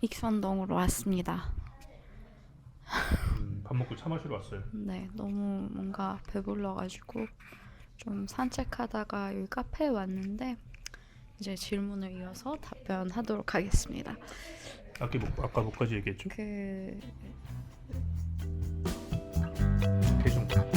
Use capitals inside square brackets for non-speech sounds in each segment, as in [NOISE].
익선동으로 왔습니다. 음, 밥 먹고 차 마시러 왔어요. 네, 너무 뭔가 배불러가지고 좀 산책하다가 여기 카페에 왔는데 이제 질문을 이어서 답변하도록 하겠습니다. 아까 뭐 아까 뭐까지 얘기했죠? 그 대중.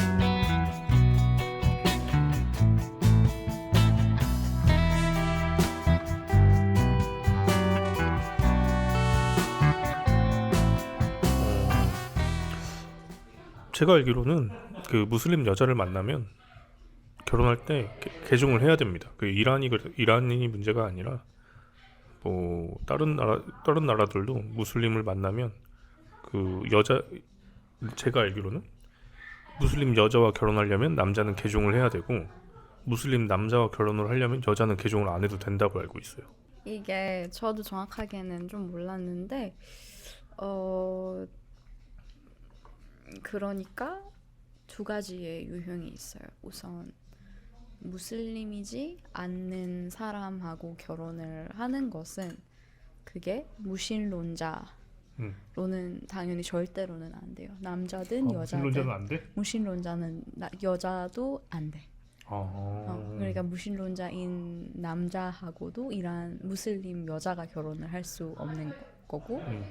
제가 알기로는 그 무슬림 여자를 만나면 결혼할 때 개- 개종을 해야 됩니다. 그 이란이 이란이 문제가 아니라 뭐 다른 나라 다른 나라들도 무슬림을 만나면 그 여자 제가 알기로는 무슬림 여자와 결혼하려면 남자는 개종을 해야 되고 무슬림 남자와 결혼을 하려면 여자는 개종을 안 해도 된다고 알고 있어요. 이게 저도 정확하게는 좀 몰랐는데 어 그러니까 두 가지의 유형이 있어요. 우선 무슬림이지 않는 사람하고 결혼을 하는 것은 그게 무신론자 로는 음. 당연히 절대로는 안 돼요. 남자든 어, 여자든 무슬림자는 안 돼? 무신론자는 나- 여자도 안 돼. 아, 어, 그러니까 무신론자인 남자하고도 이란 무슬림 여자가 결혼을 할 수 없는 거고 음.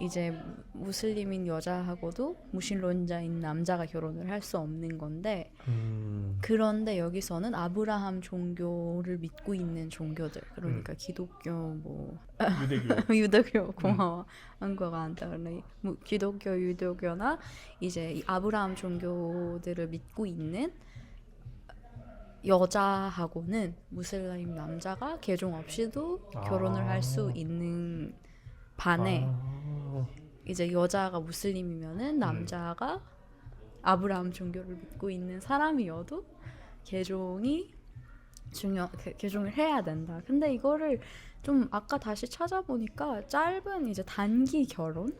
이제 무슬림인 여자하고도 무신론자인 남자가 결혼을 할 수 없는 건데 음, 그런데 여기서는 아브라함 종교를 믿고 있는 종교들 그러니까 기독교 뭐 유대교. [LAUGHS] 유대교 고마워 한국어가 안 떠오르네 뭐 기독교 유대교나 이제 이 아브라함 종교들을 믿고 있는 여자하고는 무슬림 남자가 개종 없이도 결혼을 할수 아. 있는 반에 아, 이제 여자가 무슬림이면은 남자가 아브라함 종교를 믿고 있는 사람이어도 개종이 중요 개- 개종을 해야 된다. 근데 이거를 좀 아까 다시 찾아보니까 짧은 이제 단기 결혼이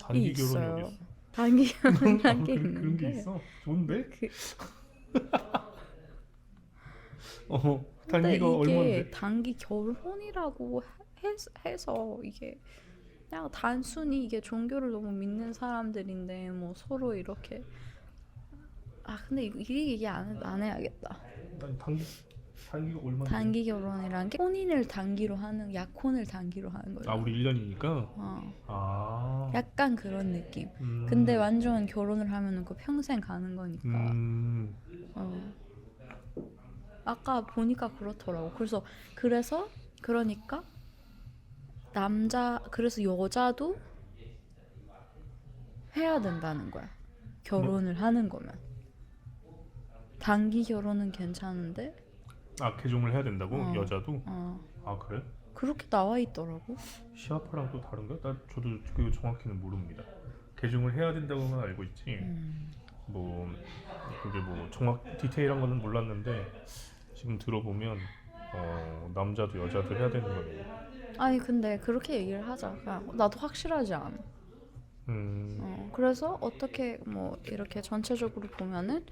단기 결혼이 있어요. 단기 [LAUGHS] 결혼이라는 게 그런, 그런 게 있는데 있어? 좋은데? 그- [LAUGHS] 어, 근데 단기가 이게 얼마인데? 단기 결혼이라고 해, 해서 이게 그냥 단순히 이게 종교를 너무 믿는 사람들인데 뭐 서로 이렇게 아 근데 이 얘기 안, 해- 안 해야겠다. 아니, 단기 단기가 얼마인데? 단기 결혼이란 게 혼인을 단기로 하는 약혼을 단기로 하는 거예요. 아 우리 1년이니까. 어, 아. 약간 그런 느낌. 음. 근데 완전 결혼을 하면은 그 평생 가는 거니까. 음. 어. 아까 보니까 그렇더라고. 그래서 그래서 그러니까 남자 그래서 여자도 해야 된다는 거야. 결혼을 하는 거면. 단기 결혼은 괜찮은데 아 개종을 해야 된다고 어. 여자도? 어, 아 그래? 그렇게 나와 있더라고. 시아파랑 또 다른가? 나 저도 그 정확히는 모릅니다. 개종을 해야 된다고만 알고 있지. 음. 뭐 그게 뭐 정확 디테일한 거는 몰랐는데 지금 들어보면 어, 남자도 여자도 해야 되는 거네요. 아니 근데 그렇게 얘기를 하자. 그냥 나도 확실하지 않아. 음. 어, 그래서 어떻게 뭐 이렇게 전체적으로 보면은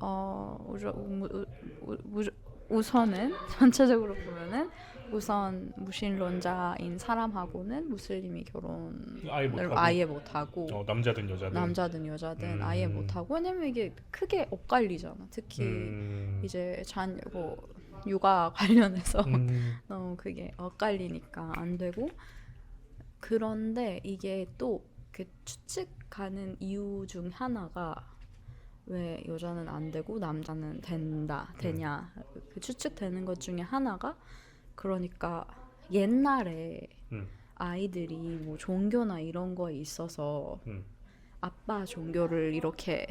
어 우저, 우, 우, 우, 우, 우선은 [LAUGHS] 전체적으로 보면은 우선 무신론자인 사람하고는 무슬림이 결혼을 아예 못하고 아예 못하고 어, 남자든 여자든 남자든 여자든 음. 아예 못하고 왜냐면 이게 크게 엇갈리잖아. 특히 음. 이제 잔뭐 육아 관련해서 음. [LAUGHS] 너무 그게 엇갈리니까 안 되고 그런데 이게 또 그 추측가는 이유 중 하나가 왜 여자는 안 되고 남자는 된다 되냐 그 추측되는 것 중에 하나가 그러니까 옛날에 음. 아이들이 뭐 종교나 이런 거에 있어서 음. 아빠 종교를 이렇게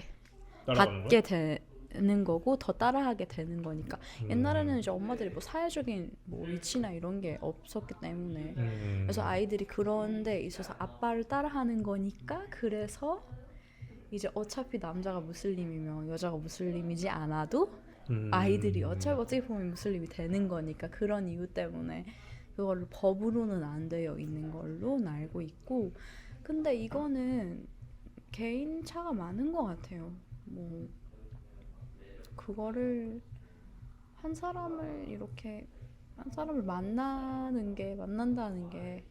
받게 되 는 거고 더 따라하게 되는 거니까 음. 옛날에는 이제 엄마들이 뭐 사회적인 뭐 위치나 이런 게 없었기 때문에 음. 그래서 아이들이 그런 데 있어서 아빠를 따라하는 거니까 그래서 이제 어차피 남자가 무슬림이면 여자가 무슬림이지 않아도 음. 아이들이 어차피 어떻게 보면 무슬림이 되는 거니까 그런 이유 때문에 그걸로 법으로는 안 되어 있는 걸로 알고 있고 근데 이거는 개인 차가 많은 것 같아요. 뭐 그거를 한 사람을 이렇게 한 사람을 만나는 게 만난다는 게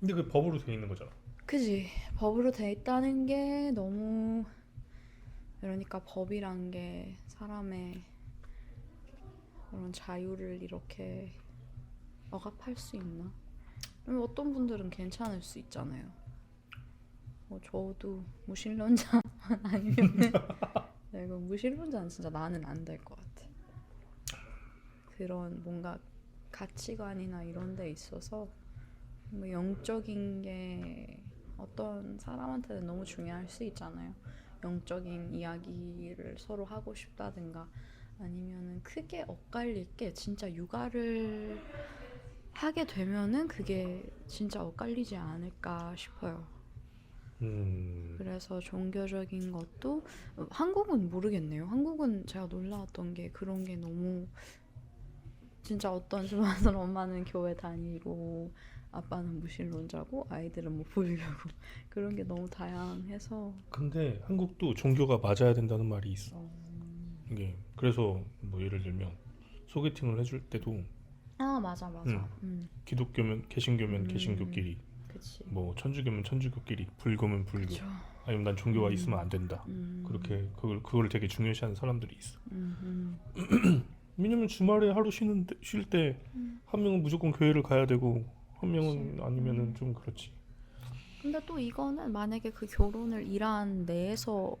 근데 그 법으로 돼 있는 거잖아. 그지 법으로 돼 있다는 게 너무 그러니까 법이란 게 사람의 그런 자유를 이렇게 억압할 수 있나? 그럼 어떤 분들은 괜찮을 수 있잖아요. 뭐 저도 무신론자 [LAUGHS] 아니면 내가 무신론자는 진짜 나는 안 될 것 같아. 그런 뭔가 가치관이나 이런 데 있어서 뭐 영적인 게 어떤 사람한테는 너무 중요할 수 있잖아요. 영적인 이야기를 서로 하고 싶다든가 아니면은 크게 엇갈릴 게 진짜 육아를 하게 되면은 그게 진짜 엇갈리지 않을까 싶어요. 음. 그래서 종교적인 것도 어, 한국은 모르겠네요. 한국은 제가 놀라웠던 게 그런 게 너무 진짜 어떤 집안은 [LAUGHS] 엄마는 교회 다니고 아빠는 무신론자고 아이들은 뭐 불교고 [LAUGHS] 그런 게 너무 다양해서 근데 한국도 종교가 맞아야 된다는 말이 있어. 어... 이게 그래서 뭐 예를 들면 소개팅을 해줄 때도 아 맞아 맞아 음. 음, 기독교면 개신교면 음. 개신교끼리 그치 뭐 천주교면 천주교끼리 불교면 불교 그쵸 아니면 난 종교가 음. 있으면 안 된다 음, 그렇게 그걸 그걸 되게 중요시하는 사람들이 있어 음. [CLEARS THROAT] 왜냐면 주말에 하루 쉬는 쉴 때한 음. 명은 무조건 교회를 가야 되고 한 명은 그치. 아니면은 음. 좀 그렇지 근데 또 이거는 만약에 그 결혼을 이란 내에서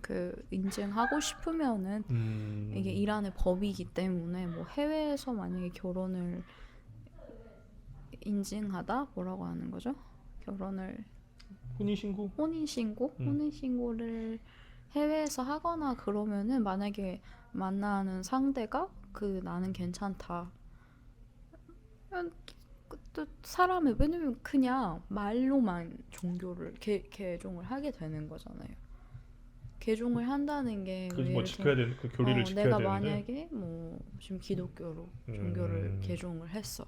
그 인증하고 싶으면은 음, 이게 이란의 법이기 때문에 뭐 해외에서 만약에 결혼을 인증하다 뭐라고 하는 거죠? 결혼을 혼인 신고 혼인 신고 음. 혼인 신고를 해외에서 하거나 그러면은 만약에 만나는 상대가 그 나는 괜찮다. 그냥 그- 또 사람이 왜냐면 그냥 말로만 종교를 개, 개종을 하게 되는 거잖아요. 개종을 한다는 게 그뭐 들어- 지켜야 되는 그 교리를 어, 지켜야 내가 되는데 만약에 뭐 지금 기독교로 종교를 음. 개종을 했어.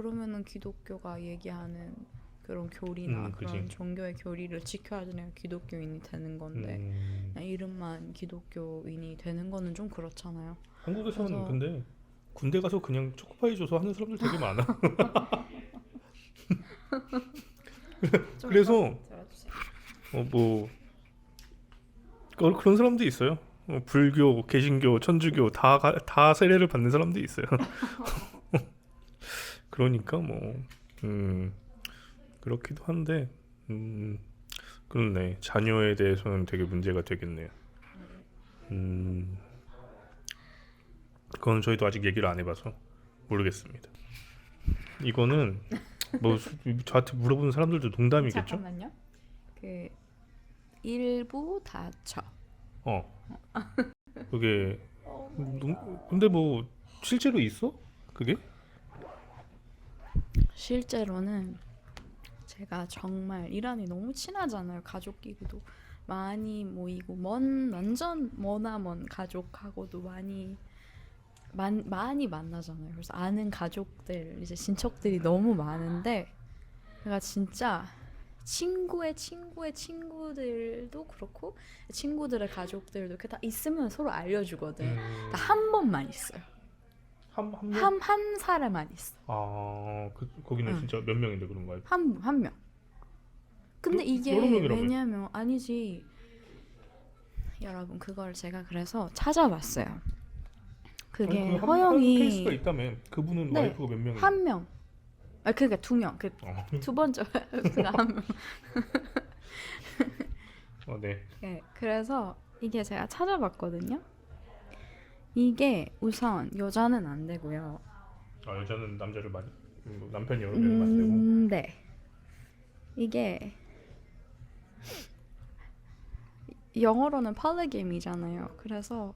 그러면은 기독교가 얘기하는 그런 교리나 음, 그런. 종교의 교리를 지켜야지 내가 기독교인이 되는 건데 음, 그냥 이름만 기독교인이 되는 거는 좀 그렇잖아요. 한국에서는 그래서- 근데 군대 가서 그냥 초코파이 줘서 하는 사람들 되게 많아 [LAUGHS] 좀 그래서. 어뭐 그런 사람도 있어요. 어, 불교, 개신교, 천주교 다 다 세례를 받는 사람도 있어요. [LAUGHS] 그러니까 뭐 음, 그렇기도 한데 음, 그렇네 자녀에 대해서는 되게 문제가 되겠네요. 음, 그건 저희도 아직 얘기를 안 해봐서 모르겠습니다. 이거는 뭐 수- 저한테 물어보는 사람들도 농담이겠죠? 잠깐만요. 그 일부 다처. 어. 그게 [LAUGHS] 농- 근데 뭐 실제로 있어? 그게? 실제로는 제가 정말 이란이 너무 친하잖아요. 가족끼리도 많이 모이고 먼 완전 머나먼 가족하고도 많이 만, 많이 만나잖아요. 그래서 아는 가족들 이제 친척들이 너무 많은데 제가 진짜 친구의 친구의 친구들도 그렇고 친구들의 가족들도 이렇게 다 있으면 서로 알려주거든. 음, 다한 번만 있어요. 한, 한 명? 한 한 사람만 있어. 아, 그, 거기는 응. 진짜 몇 명인데 그런가요? 한한 명. 근데 여- 이게 여러? 왜냐면 아니지. 여러분 그걸 제가 그래서 찾아봤어요. 그게 아니, 그 한- 한 허영이 케이스가 있다며. 그분은 네, 와이프가 몇 명이에요? 한 명. 아 그러니까 두 명. 그두 어, 번째 와이프가 한 명. 어, 네. 네, 그래서 이게 제가 찾아봤거든요. 이게 우선 여자는 안 되고요. 아, 여자는 남자를 많이 음, 남편이 여러 명을 만들고 음, 네. 이게 영어로는 폴리게임이잖아요. 그래서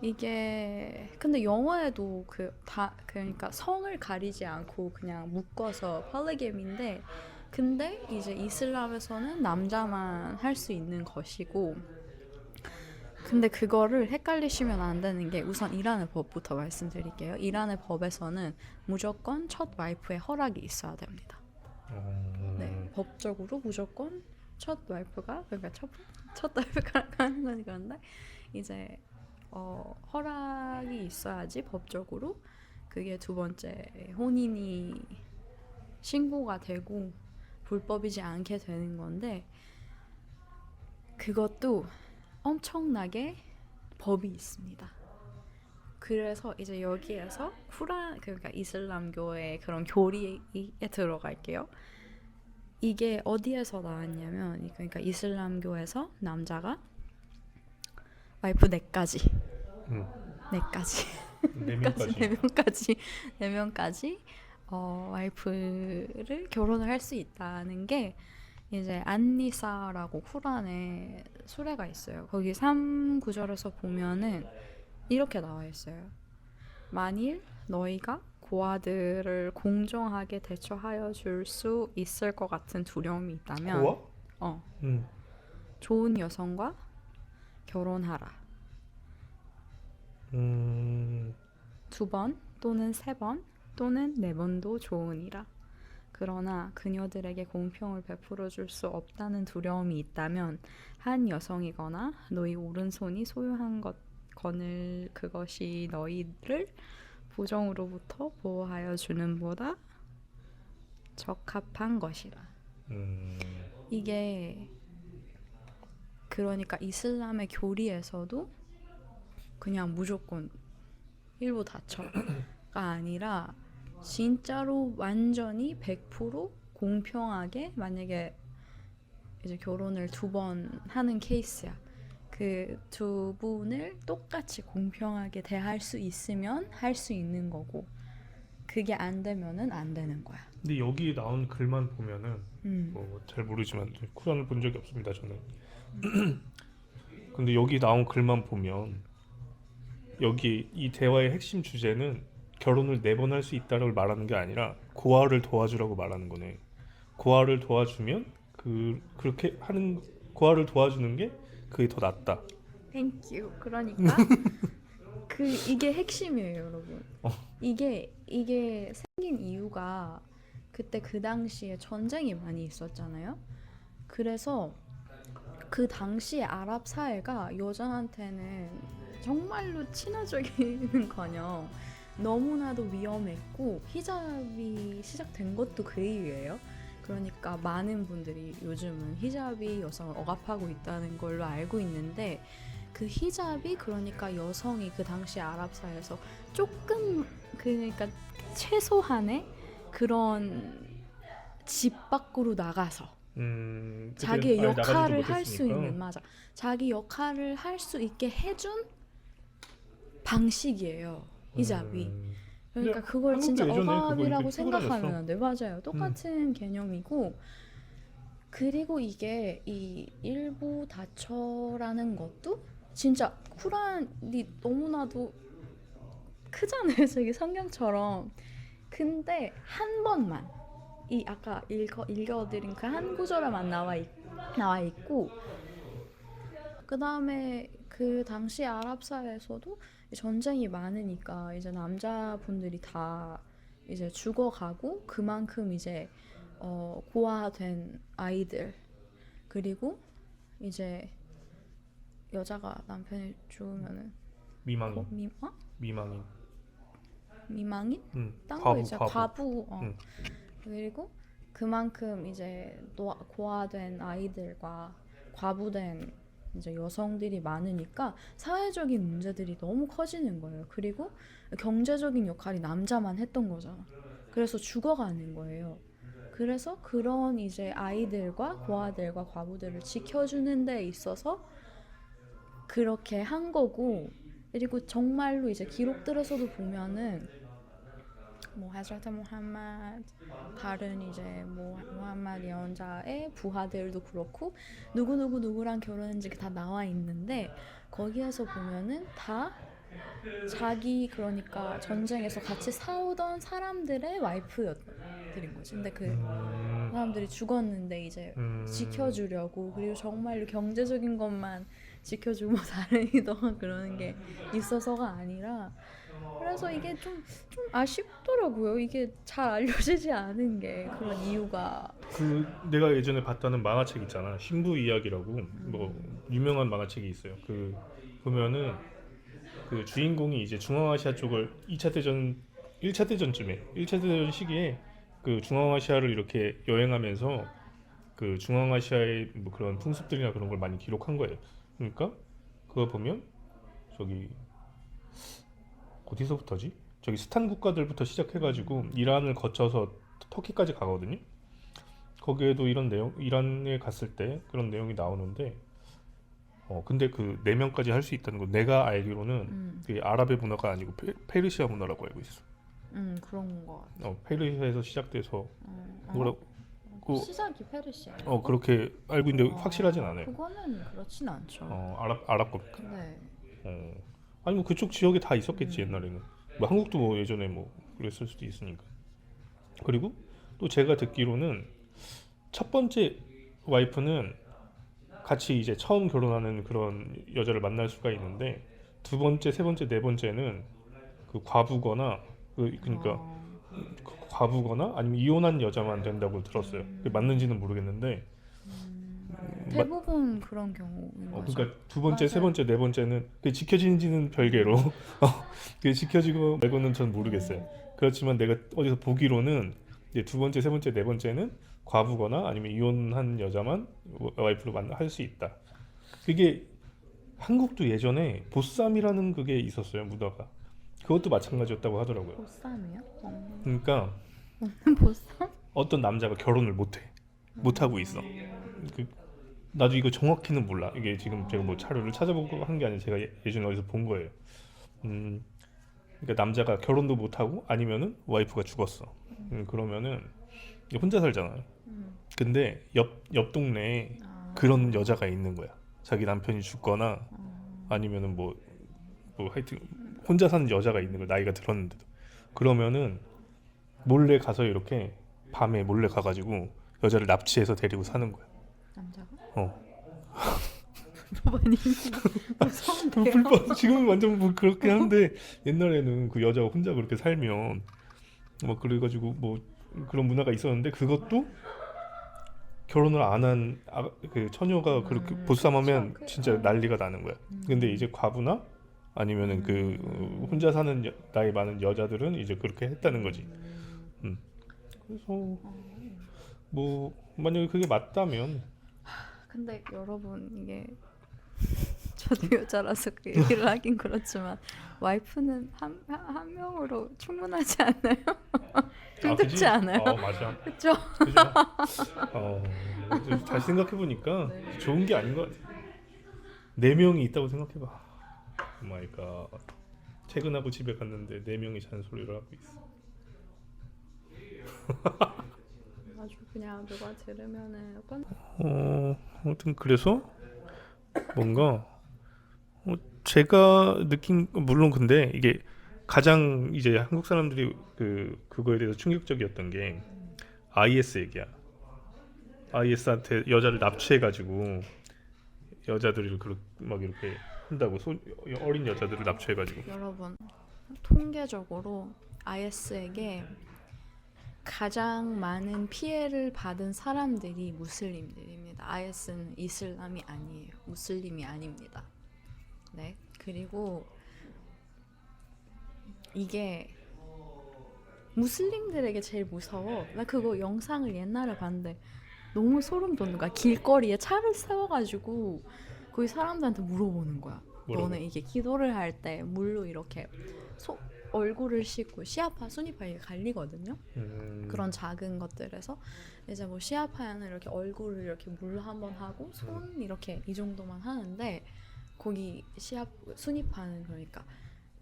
이게 근데 영어에도 그 다 그러니까 성을 가리지 않고 그냥 묶어서 폴리게임인데 근데 이제 이슬람에서는 남자만 할 수 있는 것이고 근데 그거를 헷갈리시면 안 되는 게 우선 이란의 법부터 말씀드릴게요. 이란의 법에서는 무조건 첫 와이프의 허락이 있어야 됩니다. 어, 네, 법적으로 무조건 첫 와이프가 그러니까 첫, 첫 와이프가 [LAUGHS] 하는 거니 그런데 이제 어, 허락이 있어야지 법적으로 그게 두 번째 혼인이 신고가 되고 불법이지 않게 되는 건데 그것도 엄청나게 법이 있습니다. 그래서 이제 여기에서 쿠란 그러니까 이슬람교의 그런 교리에 들어갈게요. 이게 어디에서 나왔냐면 그러니까 이슬람교에서 남자가 와이프 네까지 음. 네까지 네 까지 네 명까지. [LAUGHS] 명까지 네 명까지 어, 와이프를 결혼을 할 수 있다는 게 이제 안니사라고 쿠란에 수레가 있어요. 거기 3구절에서 보면은 이렇게 나와 있어요. 만일 너희가 고아들을 공정하게 대처하여 줄 수 있을 것 같은 두려움이 있다면 고아? 어, 음. 좋은 여성과 결혼하라. 음. 두 번 또는 세 번 또는 네 번도 좋으니라. 그러나 그녀들에게 공평을 베풀어 줄 수 없다는 두려움이 있다면 한 여성이거나 너희 오른손이 소유한 것 거늘 그것이 너희를 부정으로부터 보호하여 주는 보다 적합한 것이라. 음. 이게 그러니까 이슬람의 교리에서도 그냥 무조건 일부 다쳐가 아니라 진짜로 완전히 100% 공평하게 만약에 이제 결혼을 두 번 하는 케이스야. 그 두 분을 똑같이 공평하게 대할 수 있으면 할 수 있는 거고 그게 안 되면은 안 되는 거야. 근데 여기 나온 글만 보면은 음. 뭐잘 모르지만 쿠란을 본 적이 없습니다 저는. [CLEARS THROAT] 근데 여기 나온 글만 보면 여기 이 대화의 핵심 주제는 결혼을 네 번 할 수 있다라고 말하는 게 아니라 고아를 도와주라고 말하는 거네. 고아를 도와주면 그 그렇게 하는 고아를 도와주는 게 그게 더 낫다. 땡큐. 그러니까 [LAUGHS] 그 이게 핵심이에요, 여러분. 어. 이게 이게 생긴 이유가 그때 그 당시에 전쟁이 많이 있었잖아요. 그래서 그 당시에 아랍 사회가 여자한테는 정말로 친화적이는커녕 [LAUGHS] 너무나도 위험했고 히잡이 시작된 것도 그 이유예요. 그러니까 많은 분들이 요즘은 히잡이 여성을 억압하고 있다는 걸로 알고 있는데 그 히잡이 그러니까 여성이 그 당시 아랍 사회에서 조금 그러니까 최소한의 그런 집 밖으로 나가서 음, 자기의 역할을 할 수. 있는 맞아 자기 역할을 할 수 있게 해준 방식이에요 히잡이 음, 그러니까 그걸 진짜 예전에 억압이라고 생각하면 안 돼. 맞아요. 똑같은 개념이고 그리고 이게 이 일부 다처라는 것도 진짜 쿠란이 너무나도 크잖아요. [LAUGHS] 저기 성경처럼. 근데 한 번만 이 아까 읽어 읽어드린 그 한 구절에만 나와 있, 나와 있고 그 다음에 그 당시 아랍 사회에서도 전쟁이 많으니까 이제 남자분들이 다 이제 죽어가고 그만큼 이제 어, 고아된 아이들 그리고 이제 여자가 남편이 죽으면은 미망인, 어, 미, 어? 미망인. 미망인? 음, 딴거 과부, 이제 과부. 과부, 어. 응. 그리고 그만큼 이제 노, 고아된 아이들과 과부된 이제 여성들이 많으니까 사회적인 문제들이 너무 커지는 거예요. 그리고 경제적인 역할이 남자만 했던 거잖아. 그래서 죽어가는 거예요. 그래서 그런 이제 아이들과 고아들과 과부들을 지켜주는 데 있어서 그렇게 한 거고 그리고 정말로 이제 기록들에서도 보면은 뭐 하즈라트 무함마드 다른 이제 뭐 무함마드 예언자의 부하들도 그렇고 누구 누구 누구랑 결혼했는지 다 나와 있는데 거기에서 보면은 다 자기 그러니까 전쟁에서 같이 싸우던 사람들의 와이프였들인 거지. 근데 그 음, 사람들이 죽었는데 이제 음, 지켜주려고 그리고 정말로 경제적인 것만 지켜주고 다른 이동안 그러는 게 있어서가 아니라 그래서 이게 좀, 좀 아쉽더라고요. 이게 잘 알려지지 않은 게 그런 이유가 그 내가 예전에 봤다는 만화책 있잖아. 신부 이야기라고 뭐 유명한 만화책이 있어요. 그 보면은 그 주인공이 이제 중앙아시아 쪽을 2차 대전 1차 대전쯤에 1차 대전 시기에 그 중앙아시아를 이렇게 여행하면서 그 중앙아시아의 뭐 그런 풍습들이나 그런 걸 많이 기록한 거예요. 그러니까 그거 보면 저기 어디서부터지? 저기 스탄 국가들부터 시작해가지고 이란을 거쳐서 터키까지 가거든요. 거기에도 이런 내용, 이란에 갔을 때 그런 내용이 나오는데, 어 근데 그 네 명까지 할 수 있다는 거 내가 알기로는 음, 그게 아랍의 문화가 아니고 페, 페르시아 문화라고 알고 있어. 음 그런 거. 어 페르시아에서 시작돼서 어, 뭐라 어? 그- 시작이 페르시아. 어 그렇게 알고 있는데 확실하진 않아요. 그거는 그렇진 않죠. 어 아랍 아랍 겁니까? 네. 어 아니 뭐 그쪽 지역에 다 있었겠지 옛날에는. 뭐 한국도 뭐 예전에 뭐 그랬을 수도 있으니까. 그리고 또 제가 듣기로는 첫 번째 와이프는 같이 이제 처음 결혼하는 그런 여자를 만날 수가 있는데 두 번째, 세 번째, 네 번째는 그 과부거나 그 그러니까 어, 그 과부거나 아니면 이혼한 여자만 된다고 들었어요. 그게 맞는지는 모르겠는데 대부분 그런 경우인 어, 거죠. 그러니까 두 번째, 세 맞아요. 번째, 네 번째는 그게 지켜지는지는 별개로 [LAUGHS] 어, 그게 지켜지고 말고는 전 모르겠어요. 그렇지만 내가 어디서 보기로는 이제 두 번째, 세 번째, 네 번째는 과부거나 아니면 이혼한 여자만 와이프로 만할 수 있다. 그게 한국도 예전에 보쌈이라는 그게 있었어요 문화가. 그것도 마찬가지였다고 하더라고요. 보쌈이요? 어. 그러니까 [LAUGHS] 보쌈? 어떤 남자가 결혼을 못해 못 하고 있어. 그, 나도 이거 정확히는 몰라. 이게 지금 제가 뭐 자료를 찾아보고 한 게 아니라 제가 예- 예전에 어디서 본 거예요. 음, 그러니까 남자가 결혼도 못 하고 아니면은 와이프가 죽었어. 음, 그러면은 혼자 살잖아요. 음. 근데 옆 옆 동네에 아, 그런 여자가 있는 거야. 자기 남편이 죽거나 어. 아니면은 뭐, 뭐 하여튼 혼자 사는 여자가 있는 거야. 나이가 들었는데도. 그러면은 몰래 가서 이렇게 밤에 몰래 가가지고 여자를 납치해서 데리고 사는 거야. 남자가? 어. 로바님 무서운데요? [LAUGHS] 불법 지금은 완전 뭐 그렇긴 한데 옛날에는 그 여자가 혼자 그렇게 살면 뭐 그래가지고 뭐 그런 문화가 있었는데 그것도 결혼을 안 한 그 처녀가 그렇게 음, 보쌈하면 그쵸. 그- 진짜 어. 난리가 나는 거야. 근데 이제 과부나 아니면은 그 음. 어, 혼자 사는 여- 나이 많은 여자들은 이제 그렇게 했다는 거지. 음. 그래서 어. 뭐 만약에 그게 맞다면 근데 여러분 이게 저도 여자라서 그 얘기를 하긴 그렇지만 와이프는 한, 한, 한 명으로 충분하지 않나요? 힘들지 그지? 않아요? 어 맞아. 그쵸? 그죠? 어, 다시 생각해 보니까 네. 좋은 게 아닌 것 같아. 네 명이 있다고 생각해 봐. 오 마이 갓. 퇴근하고 집에 갔는데 네 명이 잔소리를 하고 있어. 아주 그냥 누가 들으면은 약간 어, 아무튼 그래서 뭔가 어, 제가 느낀 물론 근데 이게 가장 이제 한국 사람들이 그 그거에 대해서 충격적이었던 게 IS 얘기야. IS한테 여자를 납치해 가지고 여자들을 그렇게 막 이렇게 한다고 소, 어린 여자들을 납치해 가지고 여러분 통계적으로 IS에게 가장 많은 피해를 받은 사람들이 무슬림들입니다. IS는 이슬람이 아니에요. 무슬림이 아닙니다. 네. 그리고 이게 무슬림들에게 제일 무서워. 나 그거 영상을 옛날에 봤는데 너무 소름 돋는 거야. 길거리에 차를 세워가지고 거기 사람들한테 물어보는 거야. 뭐라고? 너는 이게 기도를 할 때 물로 이렇게 소, 얼굴을 씻고 시아파, 순위파 이게 갈리거든요. 음, 그런 작은 것들에서 이제 뭐 시아파는 이렇게 얼굴을 이렇게 물 한번 하고 손 이렇게 이 정도만 하는데 거기 시아 순위파는 그러니까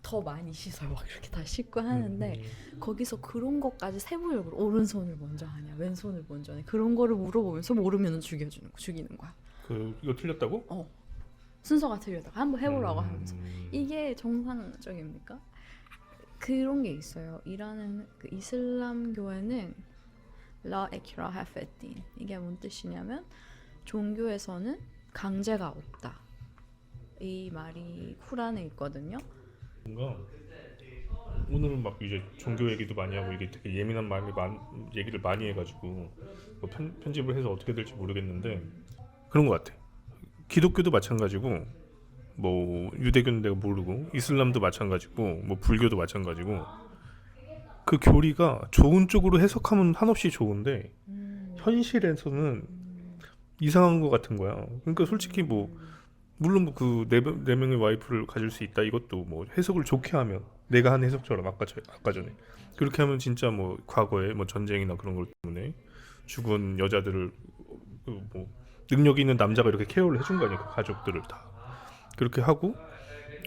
더 많이 씻어요. 막 이렇게 다 씻고 하는데 음, 거기서 그런 것까지 세부적으로 오른손을 먼저 하냐, 왼손을 먼저 하냐 그런 거를 물어보면서 모르면 죽여주는 거, 죽이는 거야. 그 이거 틀렸다고? 순서가 틀렸다가 한번 해보라고 음, 하면서 이게 정상적입니까? 그런 게 있어요. 이라는 그 이슬람 교회는 라 에키라 하페딘 이게 뭔 뜻이냐면 종교에서는 강제가 없다. 이 말이 쿠란에 있거든요. 뭔가 오늘은 막 이제 종교 얘기도 많이 하고 이게 되게 예민한 마음이 많 얘기를 많이 해가지고 뭐 편, 편집을 해서 어떻게 될지 모르겠는데 그런 것 같아. 기독교도 마찬가지고 뭐 유대교는 내가 모르고 이슬람도 마찬가지고 뭐 불교도 마찬가지고 그 교리가 좋은 쪽으로 해석하면 한없이 좋은데 음. 현실에서는 음. 이상한 것 같은 거야. 그러니까 솔직히 뭐 물론 뭐그네 네 명의 와이프를 가질 수 있다 이것도 뭐 해석을 좋게 하면 내가 한 해석처럼 아까 저, 아까 전에 그렇게 하면 진짜 뭐 과거에 뭐 전쟁이나 그런 걸 때문에 죽은 여자들을 그뭐 능력 있는 남자가 이렇게 케어를 해준 거 아니야 그 가족들을 다 그렇게 하고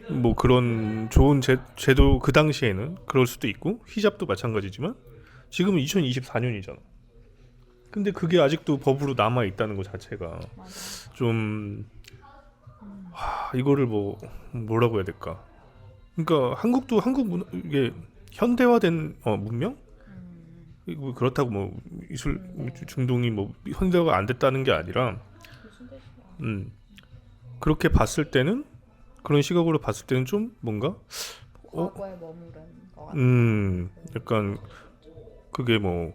뭐 그런 좋은 제, 제도 그 당시에는 그럴 수도 있고 히잡도 마찬가지지만 지금은 2024년이잖아. 근데 그게 아직도 법으로 남아 있다는 것 자체가. 좀 하, 이거를 뭐 뭐라고 해야 될까? 그러니까 한국도 한국 문 이게 현대화된 어, 문명? 음. 뭐 그렇다고 뭐 이술 중동이 뭐 현대화가 안 됐다는 게 아니라? 음 그렇게 봤을 때는 그런 시각으로 봤을 때는 좀 뭔가 어? 과거에 머무른 것 같아. 음 약간 그게 뭐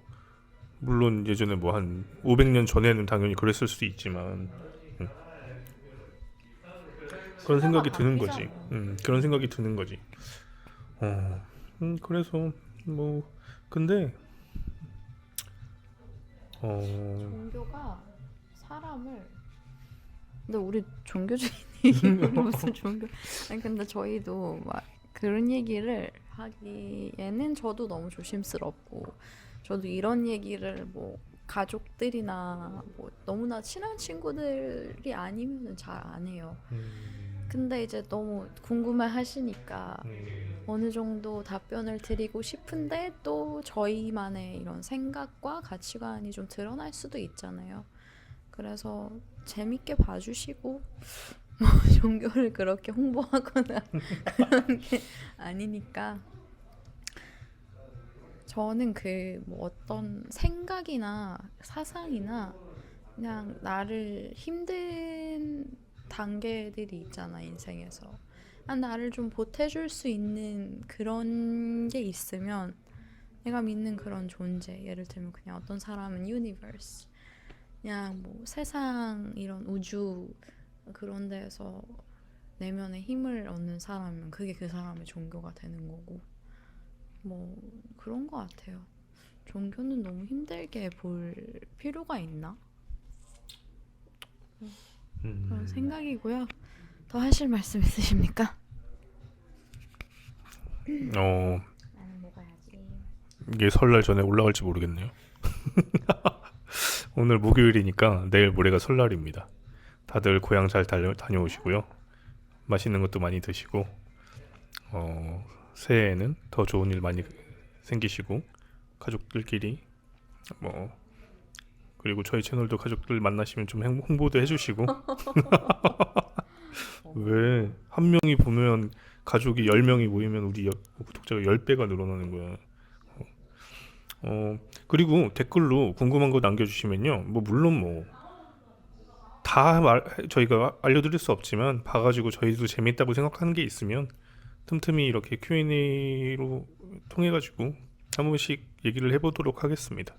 물론 예전에 뭐 한 500년 전에는 당연히 그랬을 수도 있지만 음. 그런 생각이 드는 거지. 음 그런 생각이 드는 거지. 어, 음 그래서 뭐 근데 어 종교가 사람을 근데 우리 종교적인 얘기를 [LAUGHS] 무슨 종교 아니 근데 저희도 막 그런 얘기를 하기에는 저도 너무 조심스럽고 저도 이런 얘기를 뭐 가족들이나 뭐 너무나 친한 친구들이 아니면은 잘 안 해요. 음, 근데 이제 너무 궁금해 하시니까 음, 어느 정도 답변을 드리고 싶은데 또 저희만의 이런 생각과 가치관이 좀 드러날 수도 있잖아요. 그래서 재밌게 봐주시고 [LAUGHS] 뭐 종교를 그렇게 홍보하거나 [LAUGHS] 그런 게 아니니까. 저는 그 뭐 어떤 생각이나 사상이나 그냥 나를 힘든 단계들이 있잖아 인생에서. 아, 나를 좀 보태줄 수 있는 그런 게 있으면 내가 믿는 그런 존재 예를 들면 그냥 어떤 사람은 유니버스 그냥 뭐 세상 이런 우주 그런 데에서 내면의 힘을 얻는 사람이면 그게 그 사람의 종교가 되는 거고 뭐 그런 거 같아요 종교는 너무 힘들게 볼 필요가 있나 음. 그런 생각이고요 더 하실 말씀 있으십니까? 어 나는 먹어야지 이게 설날 전에 올라갈지 모르겠네요. [LAUGHS] 오늘 목요일이니까 내일 모레가 설날입니다. 다들 고향 잘 다녀오시고요. 맛있는 것도 많이 드시고 어, 새해에는 더 좋은 일 많이 생기시고 가족들끼리 뭐 그리고 저희 채널도 가족들 만나시면 좀 행- 홍보도 해주시고 [LAUGHS] 왜 한 명이 보면 가족이 10명이 모이면 우리 여- 구독자가 10배가 늘어나는 거야. 어, 어, 그리고 댓글로 궁금한 거 남겨주시면요. 뭐 물론 뭐 다 저희가 알려드릴 수 없지만 봐가지고 저희도 재밌다고 생각하는 게 있으면 틈틈이 이렇게 Q&A로 통해가지고 한 번씩 얘기를 해보도록 하겠습니다.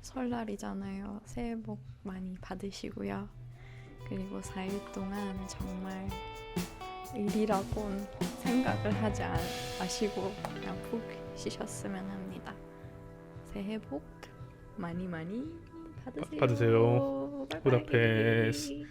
설날이잖아요. 새해 복 많이 받으시고요. 그리고 4일 동안 정말 일이라곤 생각을 하지 않, 마시고 그냥 푹 쉬셨으면 합니다. 새해 복 많이 많이 받으세요. 받으세요. 바이바이. 후다페스.